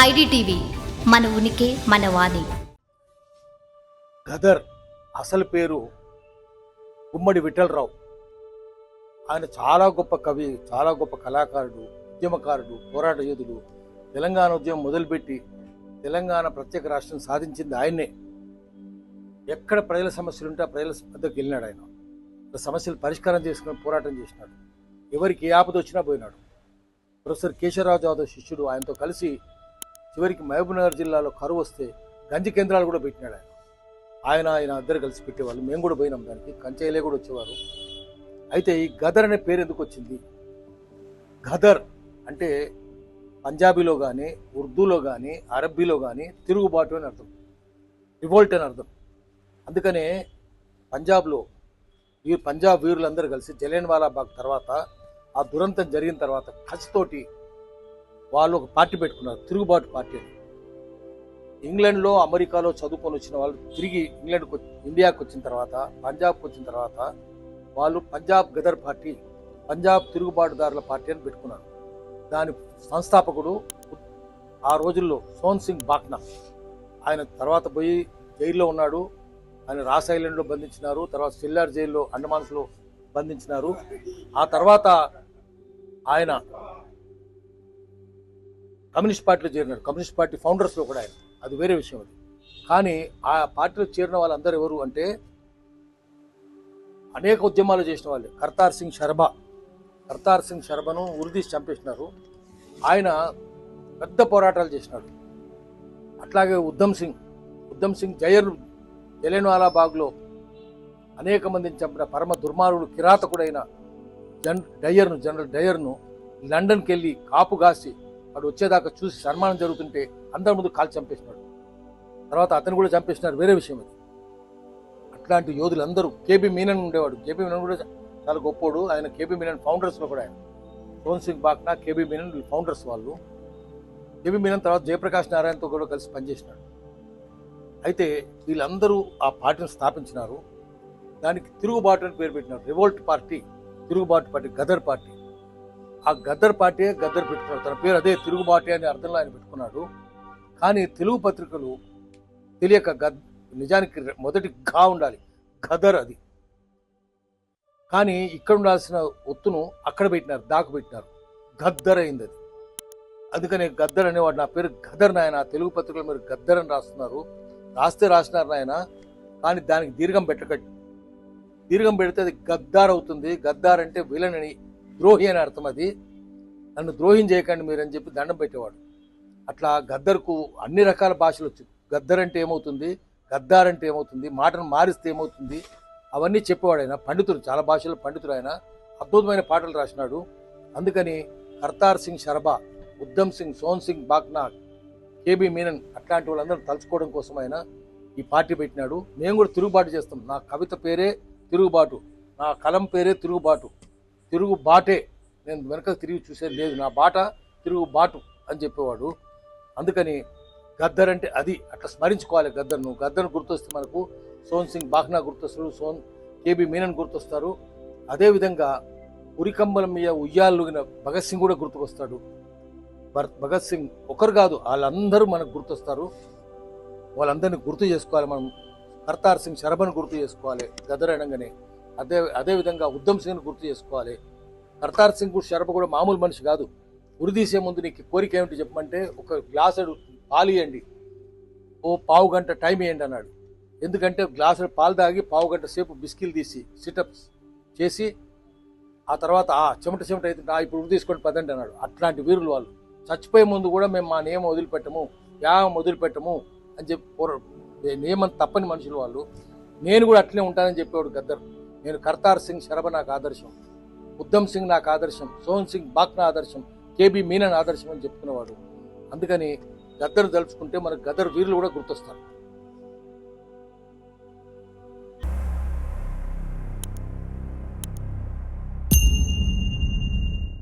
IDTV మన ఉనికి మన వాణి. గదర్ అసలు పేరు గుమ్మడి విఠలరావు. ఆయన చాలా గొప్ప కవి చాలా గొప్ప కళాకారుడు ఉద్యమకారుడు పోరాట యోధుడు. తెలంగాణ ఉద్యమం మొదలుపెట్టి తెలంగాణ ప్రత్యేక రాష్ట్రం సాధించింది ఆయనే ఎక్కడ ప్రజల సమస్యలు ఉంటే ఆ ప్రజల వద్దకు వెళ్ళినాడు ఆయన. సమస్యలు పరిష్కారం చేసుకుని పోరాటం చేసినాడు. ఎవరికి ఏ ఆపద వచ్చినా పోయినాడు. ప్రొఫెసర్ కేశవరావు జాదవ్ శిష్యుడు ఆయనతో కలిసి చివరికి మహబూబ్నగర్ జిల్లాలో కరువు వస్తే గంజి కేంద్రాలు కూడా పెట్టినాడు ఆయన. ఆయన ఆయన ఇద్దరు కలిసి పెట్టేవాళ్ళు. మేము కూడా పోయినాం దానికి. కంచెలే కూడా వచ్చేవారు. అయితే ఈ గదర్ అనే పేరు ఎందుకు వచ్చింది? గదర్ అంటే పంజాబీలో కానీ ఉర్దూలో కానీ అరబ్బీలో కానీ తిరుగుబాటు అని అర్థం. రివోల్ట్ అని అర్థం. అందుకనే పంజాబ్లో ఈ పంజాబ్ వీరులందరూ కలిసి జలేన్వాలా బాగ్ తర్వాత ఆ దురంతం జరిగిన తర్వాత కసితోటి వాళ్ళు ఒక పార్టీ పెట్టుకున్నారు తిరుగుబాటు పార్టీ అని. ఇంగ్లాండ్లో అమెరికాలో చదువుకొని వచ్చిన వాళ్ళు తిరిగి ఇంగ్లాండ్కి ఇండియాకి వచ్చిన తర్వాత పంజాబ్కి వచ్చిన తర్వాత వాళ్ళు పంజాబ్ గదర్ పార్టీ పంజాబ్ తిరుగుబాటుదారుల పార్టీ అని పెట్టుకున్నారు. దాని సంస్థాపకుడు ఆ రోజుల్లో సోన్ సింగ్ బాక్నా. ఆయన తర్వాత పోయి జైల్లో ఉన్నాడు. ఆయన రాస్ ఐలాండ్లో బంధించినారు. తర్వాత సిల్లార్ జైల్లో అండమాన్స్లో బంధించినారు. ఆ తర్వాత ఆయన కమ్యూనిస్ట్ పార్టీలో చేరినాడు. కమ్యూనిస్ట్ పార్టీ ఫౌండర్స్లో కూడా ఆయన. అది వేరే విషయం అది. కానీ ఆ పార్టీలో చేరిన వాళ్ళందరూ ఎవరు అంటే అనేక ఉద్యమాలు చేసిన వాళ్ళు. కర్తార్ సింగ్ శర్మ. కర్తార్ సింగ్ శర్మను ఉరిదీసి చంపేసినారు. ఆయన పెద్ద పోరాటాలు చేసినాడు. అట్లాగే ఉద్దమ్ సింగ్. ఉద్దమ్ సింగ్ జయర్ జలేన్వాలా బాగ్లో అనేక మందిని చంపిన పరమ దుర్మార్గుడు కిరాతకుడైన జన్ డయర్ను జనరల్ డయర్ను లండన్కి వెళ్ళి కాపు కాసి వాడు వచ్చేదాకా చూసి సన్మానం జరుగుతుంటే అందరి ముందు కాల్చి చంపేసినాడు. తర్వాత అతను కూడా చంపేసినారు. వేరే విషయం అది. అట్లాంటి యోధులు అందరూ కేబీ మీనన్ ఉండేవాడు. కేబీ మీనన్ కూడా చాలా గొప్పోడు. ఆయన కేబీ మీనన్ ఫౌండర్స్లో కూడా ఆయన. సోన్ సింగ్ బాక్నా కేబీ మీనన్ ఫౌండర్స్ వాళ్ళు. కేబీ మీనన్ తర్వాత జయప్రకాష్ నారాయణతో కూడా కలిసి పనిచేసినాడు. అయితే వీళ్ళందరూ ఆ పార్టీని స్థాపించినారు. దానికి తిరుగుబాటు అని పేరు పెట్టినారు. రివోల్ట్ పార్టీ తిరుగుబాటు పార్టీ గదర్ పార్టీ. ఆ గద్దర్ పార్టీ గద్దర్ పెట్టుకున్నాడు తన పేరు అదే తిరుగుబాటు అనే అర్థంలో ఆయన పెట్టుకున్నాడు. కానీ తెలుగు పత్రికలు తెలియక గద్ నిజానికి మొదటి గా ఉండాలి. గదర్ అది. కానీ ఇక్కడ ఉండాల్సిన ఒత్తును అక్కడ పెట్టినారు దాకు పెట్టినారు. గద్దర్ అయింది అది. అందుకనే గద్దర్ అనేవాడు నా పేరు గదర్ నాయన. తెలుగు పత్రికలు మీరు గద్దర్ అని రాస్తున్నారు. రాస్తే రాసినారు నాయన. కానీ దానికి దీర్ఘం పెట్టకండి దీర్ఘం పెడితే అది గద్దార్ అవుతుంది. గద్దార్ అంటే విలన్ అని ద్రోహి అని అర్థం అది. నన్ను ద్రోహం చేయకండి మీరు అని చెప్పి దండం పెట్టేవాడు. అట్లా గద్దర్కు అన్ని రకాల భాషలు వచ్చి గద్దర్ అంటే ఏమవుతుంది గద్దార్ అంటే ఏమవుతుంది మాటను మారిస్తే ఏమవుతుంది అవన్నీ చెప్పేవాడు ఆయన. పండితుడు చాలా భాషల్లో పండితుడు ఆయన. అద్భుతమైన పాటలు రాసినాడు. అందుకని కర్తార్ సింగ్ శర్బా ఉద్దమ్ సింగ్ సోన్ సింగ్ బాగ్నా కేబీ మీనన్ అట్లాంటి వాళ్ళందరూ తలుచుకోవడం కోసం ఆయన ఈ పార్టీ పెట్టినాడు. మేము కూడా తిరుగుబాటు చేస్తాం. నా కవిత పేరే తిరుగుబాటు. నా కలం పేరే తిరుగుబాటు. తిరుగు బాటే. నేను వెనక తిరిగి చూసేది లేదు. నా బాట తిరుగు బాటు అని చెప్పేవాడు. అందుకని గద్దర్ అంటే అది. అట్లా స్మరించుకోవాలి గద్దర్ను. గద్దర్ను గుర్తొస్తే మనకు సోన్ సింగ్ బాగ్నా గుర్తొస్తారు సోన్ కేబీ మీనన్ గుర్తొస్తారు. అదేవిధంగా ఉరికంబల మీద ఉయ్యాలుగిన భగత్ సింగ్ కూడా గుర్తుకొస్తాడు. భర్- భగత్ సింగ్ ఒకరు కాదు వాళ్ళందరూ మనకు గుర్తొస్తారు. వాళ్ళందరినీ గుర్తు చేసుకోవాలి మనం. కర్తార్ సింగ్ శరభను గుర్తు చేసుకోవాలి గదర్ అనగానే. అదే అదేవిధంగా ఉద్దమ్ సింగ్ని గుర్తు చేసుకోవాలి. కర్తార్ సింగ్ కూడా శరభ కూడా మామూలు మనిషి కాదు. ఉరిదీసే ముందు నీకు కోరిక ఏమిటి చెప్పమంటే ఒక గ్లాసుడు పాలు ఇవ్వండి ఓ పావు గంట టైం ఇవ్వండి అన్నాడు. ఎందుకంటే గ్లాసుడు పాలు తాగి పావు గంట సేపు బిస్కిల్ తీసి సిటప్స్ చేసి ఆ తర్వాత ఆ చెమట చెమట అయితే ఇప్పుడు ఉరి తీసుకొని పదండి అన్నాడు. అట్లాంటి వీరులు వాళ్ళు. చచ్చిపోయే ముందు కూడా మేము మా నియమం వదిలిపెట్టము యాగం వదిలిపెట్టము అని చెప్పి నియమం తప్పని మనుషులు వాళ్ళు. నేను కూడా అట్లే ఉంటానని చెప్పేవాడు గద్దరు. నేను కర్తార్ సింగ్ శరభ నాకు ఆదర్శం ఉద్దమ్ సింగ్ నాకు ఆదర్శం సోహన్ సింగ్ బాక్నా ఆదర్శం కేబీ మీనన్ ఆదర్శం అని చెప్పుకునేవాడు. అందుకని గద్దరు తలుచుకుంటే మనకు గద్దర్ వీరులు కూడా గుర్తొస్తారు.